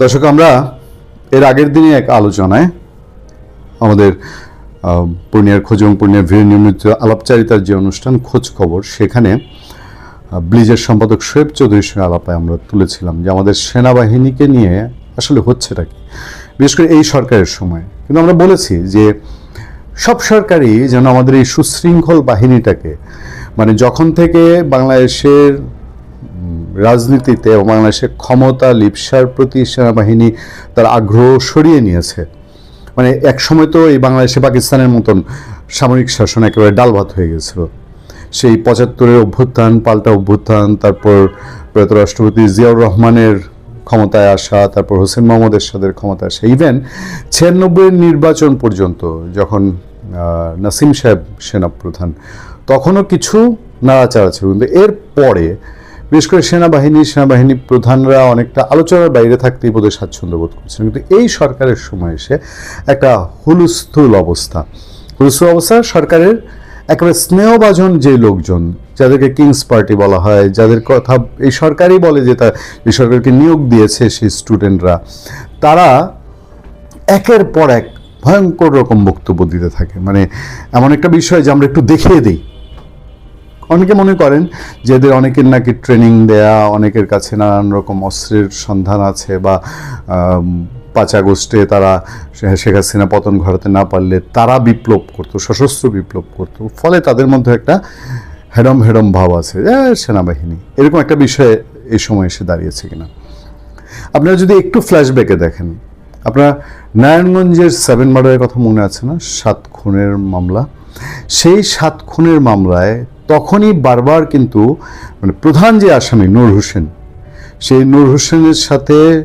দর্শক, আমরা এর আগের দিনই এক আলোচনায় আমাদের পূর্ণিয়ার খোঁজ এবং পূর্ণিয়ার ভিড় নিয়মিত আলাপচারিতার যে অনুষ্ঠান খোঁজ খবর, সেখানে ব্লিজের সম্পাদক শোয়েব চৌধুরীর সঙ্গে আলাপে আমরা তুলেছিলাম যে আমাদের সেনাবাহিনীকে নিয়ে আসলে হচ্ছেটা কি। বিশেষ করে এই সরকারের সময়। কিন্তু আমরা বলেছি যে সব সরকারই যেন আমাদের এই সুশৃঙ্খল বাহিনীটাকে মানে যখন থেকে বাংলাদেশের রাজনীতিতে বাংলাদেশের ক্ষমতা লিপসার প্রতি সেনাবাহিনী তার আগ্রহ সরিয়ে নিয়েছে। মানে এক সময় তো এই বাংলাদেশে পাকিস্তানের মতন সামরিক শাসন একেবারে ডালভাত হয়ে গেছিল। সেই পঁচাত্তরের অভ্যুত্থান, পাল্টা অভ্যুত্থান, তারপর প্রয়াত রাষ্ট্রপতি জিয়াউর রহমানের ক্ষমতায় আসা, তারপর হোসেন মোহাম্মদ এরশাদের ক্ষমতায় আসা ইভেন ছিয়ানব্বইয়ের নির্বাচন পর্যন্ত যখন নাসিম সাহেব সেনাপ্রধান, তখনও কিছু নাড়াচাড়া ছিল। কিন্তু এর পরে বিশেষ করে সেনাবাহিনী সেনাবাহিনী প্রধানরা অনেকটা আলোচনার বাইরে থাকতেই বোধহয় স্বাচ্ছন্দ্য বোধ করছেন। কিন্তু এই সরকারের সময় এসে একটা হুলস্থুল অবস্থা। হুলস্থুল অবস্থা সরকারের একেবারে স্নেহভাজন যে লোকজন, যাদেরকে কিংস পার্টি বলা হয়, যাদের কথা এই সরকারই বলে যে তা এই সরকারকে নিয়োগ দিয়েছে সেই স্টুডেন্টরা, তারা একের পর এক ভয়ঙ্কর রকম বক্তব্য দিতে থাকে। মানে এমন একটা বিষয় যে আমরা একটু দেখিয়ে দিই। অনেকে মনে করেন যে এদের অনেকের নাকি ট্রেনিং দেয়া, অনেকের কাছে নানান রকম অস্ত্রের সন্ধান আছে বা পাঁচ আগস্টে তারা শেখ হাসিনা পতন ঘটাতে না পারলে তারা বিপ্লব করতো, সশস্ত্র বিপ্লব করতো। ফলে তাদের মধ্যে একটা হেডম হেডম ভাব আছে সেনাবাহিনী। এরকম একটা বিষয়ে এই সময় এসে দাঁড়িয়েছে কিনা। আপনারা যদি একটু ফ্ল্যাশব্যাকে দেখেন, আপনার নারায়ণগঞ্জের সেভেন মার্ডারের কথা মনে আছে না? সাত খুনের মামলা। সেই সাত খুনের মামলায় তখনই বারবার কিন্তু মানে প্রধান যে আসামি নূর হোসেন, সেই নূর হোসেনের সাথে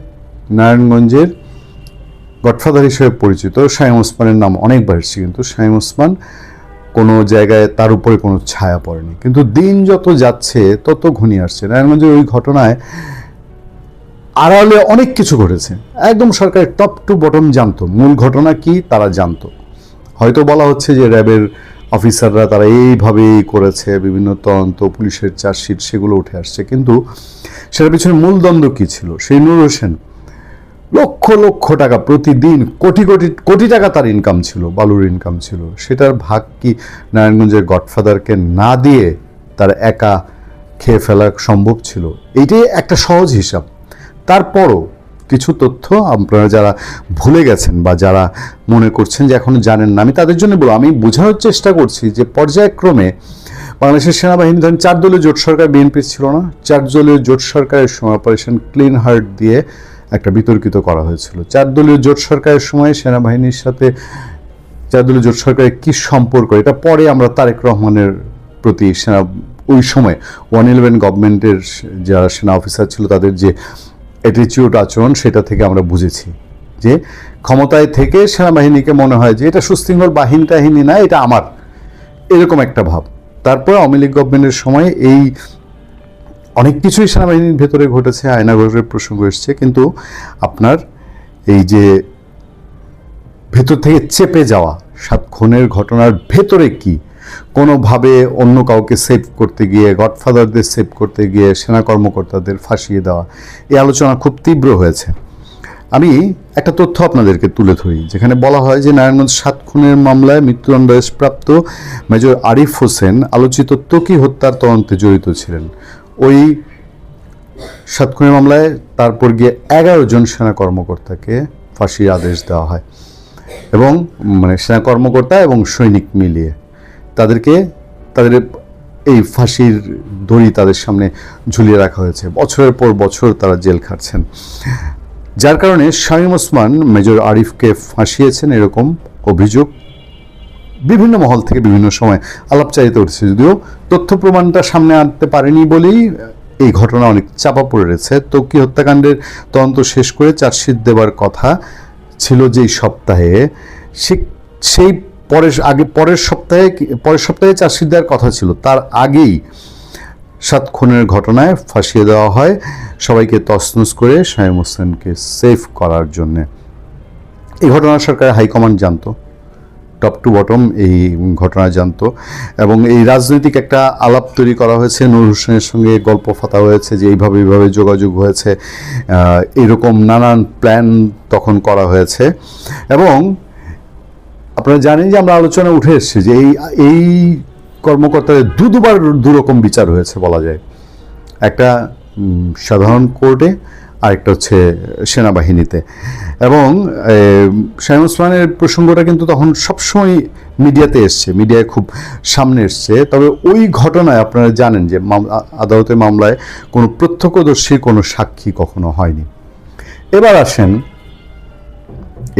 নারায়ণগঞ্জের গডফাদার হিসেবে পরিচিত শাহিম ওসমানের নাম অনেকবার এসেছে কিন্তু শাহিম ওসমান কোনো জায়গায় তার উপরে কোনো ছায়া পড়েনি। কিন্তু দিন যত যাচ্ছে, তত ঘনিয়ে আসছে। নারায়ণগঞ্জের ওই ঘটনায় আড়ালে অনেক কিছু ঘটেছে। একদম সরকারের টপ টু বটম জানতো। মূল ঘটনা কি তারা জানতো। হয়তো বলা হচ্ছে যে র্যাবের অফিসাররা তারা এইভাবেই করেছে, বিভিন্ন তদন্ত, পুলিশের চার্জশিট, সেগুলো উঠে আসছে। কিন্তু সেটার পিছনে মূল দ্বন্দ্ব কী ছিল? সেই নূর হোসেন লক্ষ লক্ষ টাকা প্রতিদিন, কোটি কোটি কোটি টাকা তার ইনকাম ছিল, বালুর ইনকাম ছিল। সেটার ভাগ কি নারায়ণগঞ্জের গডফাদারকে না দিয়ে তার একা খেয়ে ফেলা সম্ভব ছিল? এইটাই একটা সহজ হিসাব। তারপরও কিছু তথ্য আপনারা যারা ভুলে গেছেন বা যারা মনে করছেন যে এখনও জানেন না, আমি তাদের জন্য বলব, আমি বোঝানোর চেষ্টা করছি যে পর্যায়ক্রমে বাংলাদেশের সেনাবাহিনী, ধরেন চার দলীয় জোট সরকার, বিএনপি ছিল না, চার দলীয় জোট সরকারের সময় অপারেশন ক্লিন হার্ট দিয়ে একটা বিতর্কিত করা হয়েছিল। চার দলীয় জোট সরকারের সময় সেনাবাহিনীর সাথে চার দলীয় জোট সরকারের কী সম্পর্ক, এটা পরে আমরা তারেক রহমানের প্রতি সেনা, ওই সময় ওয়ান ইলেভেন গভর্নমেন্টের যারা সেনা অফিসার ছিল, তাদের যে অ্যাটিচিউড আচরণ, সেটা থেকে আমরা বুঝেছি যে ক্ষমতায় থেকে সেনাবাহিনীকে মনে হয় যে এটা সুশৃঙ্খল বাহিনী টাহিনী না, এটা আমার। এরকম একটা ভাব। তারপর আওয়ামী লীগ গভর্নমেন্টের সময় এই অনেক কিছুই সেনাবাহিনীর ভেতরে ঘটেছে আয়নাঘরের প্রসঙ্গ এসছে, কিন্তু আপনার এই যে ভেতর থেকে চেপে যাওয়া সাত খুনের ঘটনার ভেতরে কি কোনোভাবে অন্য কাউকে সেভ করতে গিয়ে গডফাদারদের সেভ করতে গিয়ে সেনা কর্মকর্তাদের ফাঁসিয়ে দেওয়া, এই আলোচনা খুব তীব্র হয়েছে। আমি একটা তথ্য আপনাদেরকে তুলে ধরি, যেখানে বলা হয় যে নারায়ণগঞ্জ সাত খুনের মামলায় মৃত্যুদণ্ডাদেশপ্রাপ্ত মেজর আরিফ হোসেন আলোচিত তকি হত্যার তদন্তে জড়িত ছিলেন। ওই সাত খুনের মামলায় তারপর গিয়ে এগারো জন সেনা কর্মকর্তাকে ফাঁসির আদেশ দেওয়া হয় এবং মানে সেনা কর্মকর্তা এবং সৈনিক মিলিয়ে। তাদেরকে তাদের এই ফাঁসির দড়ি তাদের সামনে ঝুলিয়ে রাখা হয়েছে। বছরের পর বছর তারা জেল খাটছেন। যার কারণে শামীম ওসমান, মেজর আরিফকে ফাঁসিয়েছেন এরকম অভিযোগ বিভিন্ন মহল থেকে বিভিন্ন সময় আলাপচারিত উঠেছে। যদিও তথ্য প্রমাণটা সামনে আনতে পারেনি বলেই এই ঘটনা অনেক চাপা পড়ে রয়েছে। তো কি হত্যাকাণ্ডের তদন্ত শেষ করে চার্জশিট দেবার কথা ছিল যেই সপ্তাহে। সে সেই পরের আগে পরের সপ্তাহে পরের সপ্তাহে চার্জশিট দেওয়ার কথা ছিল। তার আগেই সাত খুনের ঘটনায় ফাঁসিয়ে দেওয়া হয়। সবাইকে তছনছ করে শাহিম হোসেনকে সেভ করার জন্যে। এই ঘটনা সরকারের হাইকমান্ড জানতো। টপ টু বটম এই ঘটনা জানতো। এবং এই রাজনৈতিক একটা আলাপ তৈরি করা হয়েছে। নূর হোসেনের সঙ্গে গল্প ফাতা হয়েছে যে এইভাবে এইভাবে যোগাযোগ হয়েছে। এরকম নানান প্ল্যান তখন করা হয়েছে। এবং আপনারা জানেন যে আমরা আলোচনা উঠে এসেছি যে এই এই কর্মকর্তাদের দু দুবার দুরকম বিচার হয়েছে বলা যায়। একটা সাধারণ কোর্টে, আরেকটা হচ্ছে সেনাবাহিনীতে। এবং শাহিম ওসমানের প্রসঙ্গটা কিন্তু তখন সবসময় মিডিয়াতে এসছে, মিডিয়ায় খুব সামনে এসছে। তবে ওই ঘটনায় আপনারা জানেন যে আদালতের মামলায় কোনো প্রত্যক্ষদর্শী কোনো সাক্ষী কখনো হয়নি। এবার আসেন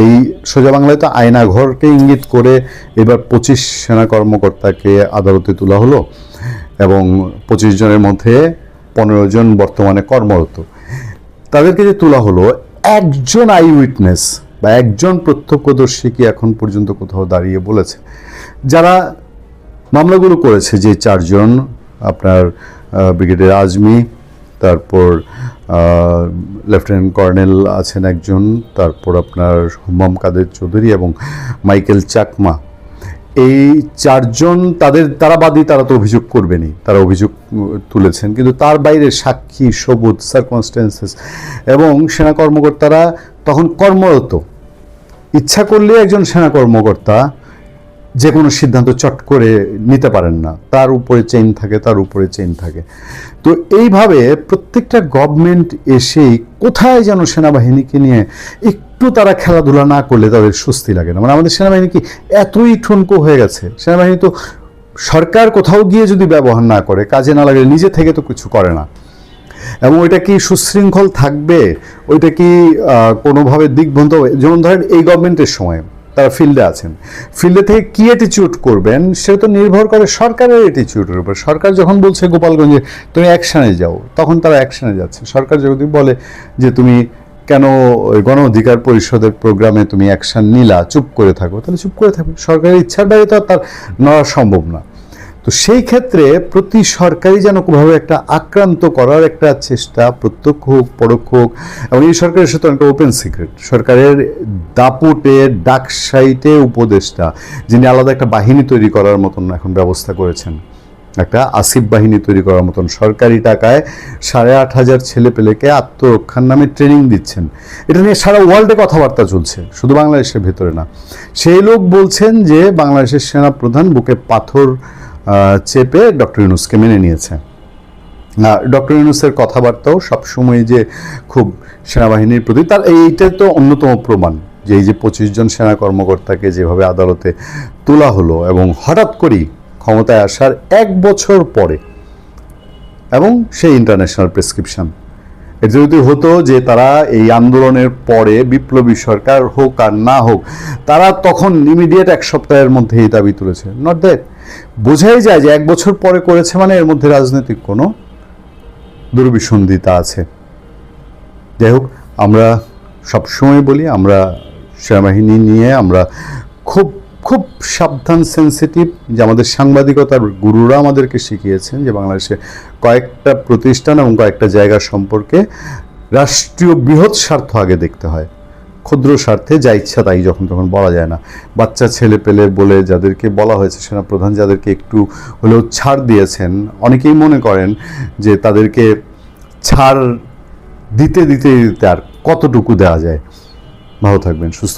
এই সোজা বাংলায় তো আয়নাঘরকে ইঙ্গিত করে এবার পঁচিশ সেনা কর্মকর্তাকে আদালতে তোলা হলো এবং পঁচিশ জনের মধ্যে পনেরো জন বর্তমানে কর্মরত। তাদেরকে যে তোলা হলো, একজন আই উইটনেস বা একজন প্রত্যক্ষদর্শী কি এখন পর্যন্ত কোথাও দাঁড়িয়ে বলেছে? যারা মামলাগুলো করেছে যে চারজন, আপনার ব্রিগেডিয়ার আজমি, তারপর লেফটেন্যান্ট কর্নেল আছেন একজন, তারপর আপনার হুমাম কাদের চৌধুরী এবং মাইকেল চাকমা। এই চারজন, তাদের তারা বাদী, তারা তো অভিযোগ করবেনই, তারা অভিযোগ তুলেছেন। কিন্তু তার বাইরে সাক্ষী, সবুজ সার্কমস্টেন্সেস এবং সেনা কর্মকর্তারা তখন কর্মরত। ইচ্ছা করলে একজন সেনা কর্মকর্তা যে কোনো সিদ্ধান্ত চট করে নিতে পারেন না। তার উপরে চেইন থাকে, তার উপরে চেইন থাকে। তো এইভাবে প্রত্যেকটা গভর্নমেন্ট এসেই কোথায় যেন সেনাবাহিনীকে নিয়ে একটু তারা খেলাধুলা না করলে তাদের স্বস্তি লাগে না। মানে আমাদের সেনাবাহিনী কি এতই ঠুনকো হয়ে গেছে? সেনাবাহিনী তো সরকার কোথাও গিয়ে যদি ব্যবহার না করে, কাজে না লাগলে নিজে থেকে তো কিছু করে না। এবং ওইটা কি সুশৃঙ্খল থাকবে? ওইটা কি কোনোভাবে দিকভ্রান্ত হবে? যেমন ধরেন এই গভর্নমেন্টের সময় তারা ফিল্ডে আছেন। ফিল্ডে থেকে কি অ্যাটিচিউড করবেন, সেটা তো নির্ভর করে সরকারের অ্যাটিচিউডের উপর। সরকার যখন বলছে গোপালগঞ্জে, তুমি অ্যাকশানে যাও, তখন তারা অ্যাকশানে যাচ্ছে। সরকার যদি বলে যে, তুমি কেন ওই গণ অধিকার পরিষদের প্রোগ্রামে তুমি অ্যাকশান নিলা? চুপ করে থাকো। তাহলে চুপ করে থাকবে। সরকারের ইচ্ছার বাইরে তো আর তার নেওয়া সম্ভব না। তো সেই ক্ষেত্রে প্রতি সরকারই যেন কোনোভাবে একটা আক্রান্ত করার একটা চেষ্টা প্রত্যক্ষ হোক, পরোক্ষ হোক, এবং এই সরকারের সাথে একটা ওপেন সিক্রেট সরকারের দাপুটে, ডাকসাইটে উপদেষ্টা, যিনি আলাদা একটা বাহিনী তৈরি করার মতন এখন ব্যবস্থা করেছেন। একটা আসিফ বাহিনী তৈরি করার মতন সরকারি টাকায় সাড়ে আট হাজার ছেলে পেলেকে আত্মরক্ষার নামে ট্রেনিং দিচ্ছেন। এটা নিয়ে সারা ওয়ার্ল্ডে কথাবার্তা চলছে, শুধু বাংলাদেশের ভেতরে না। সেই লোক বলছেন যে, বাংলাদেশের সেনা প্রধান বুকে পাথর চেপে ডক্টর ইউনুসকে মেনে নিয়েছে। ডক্টর ইউনুসের কথাবার্তাও সবসময় যে খুব সেনাবাহিনীর প্রতি, তার এইটা তো অন্যতম প্রমাণ যে এই যে পঁচিশ জন সেনা কর্মকর্তাকে যেভাবে আদালতে তোলা হলো এবং হঠাৎ করেই ক্ষমতায় আসার এক বছর পরে এবং সেই ইন্টারন্যাশনাল প্রেসক্রিপশন এটা যদি হতো যে তারা এই আন্দোলনের পরে বিপ্লবী সরকার হোক আর না হোক, তারা তখন ইমিডিয়েট এক সপ্তাহের মধ্যে এই দাবি তুলেছে। নট দ্যাট বোঝাই যায় যে এক বছর পরে করেছে মানে এর মধ্যে রাজনৈতিক কোনো দুর্বিসন্ধিতা আছে। যাই হোক, আমরা সবসময় বলি, আমরা সেনাবাহিনী নিয়ে আমরা খুব খুব সাবধান সেন্সিটিভ যে আমাদের সাংবাদিকতার গুরুরা আমাদেরকে শিখিয়েছেন যে বাংলাদেশে কয়েকটা প্রতিষ্ঠান এবং কয়েকটা জায়গা সম্পর্কে রাষ্ট্রীয় বৃহৎ স্বার্থ আগে দেখতে হয়। ক্ষুদ্র স্বার্থে যা ইচ্ছা তাই যখন তখন বলা যায় না বাচ্চা, ছেলে পেলে বলে যাদেরকে বলা হয়েছে, সেনাপ্রধান যাদেরকে একটু হলেও ছাড় দিয়েছেন, অনেকেই মনে করেন যে তাদেরকে ছাড় দিতে দিতে দিতে আর কতটুকু দেওয়া যায় ভালো থাকবেন, সুস্থ।